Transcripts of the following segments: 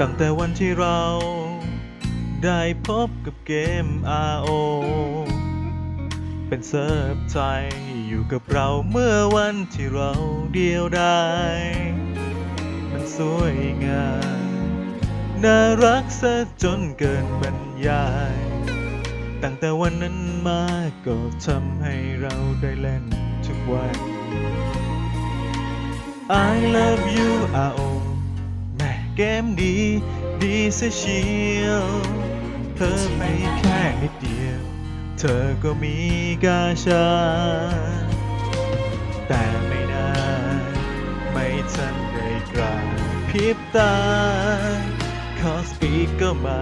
ตั้งแต่วันที่เรา ได้พบกับเกม RO เป็นเซิร์ฟใจอยู่กับเราเมื่อวันที่เราเดียวดายมันสวยงามน่ารักซะจนเกินบรรยาย ตั้งแต่วันนั้นมาก็ทำให้เราได้เล่นทุกวัน I love you RO เกมดี ดีเสียเชียว เธอไม่แค่นิดเดียว เธอก็มีกาชา แต่ไม่นานไม่ทันได้กลายพริบตา คอสปีกก็มา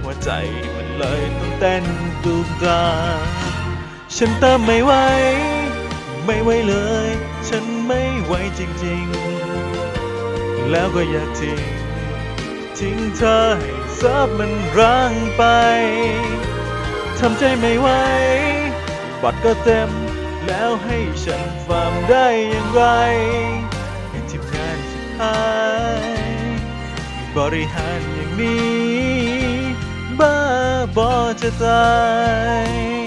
หัวใจมันเลยต้องเต้นตูมตา ฉันเติมไม่ไหว ไม่ไหวเลย ฉันไม่ไหวจริงๆ แล้วก็อยากทิ้ง ทิ้งเธอให้ซับมันร้างไปทำใจไม่ไหวบัตรก็เต็ม แล้วให้ฉันฟาร์มได้อย่างไรให้ทีมงานสุดท้ายบริหารอย่างนี้ บ้าบอจะตาย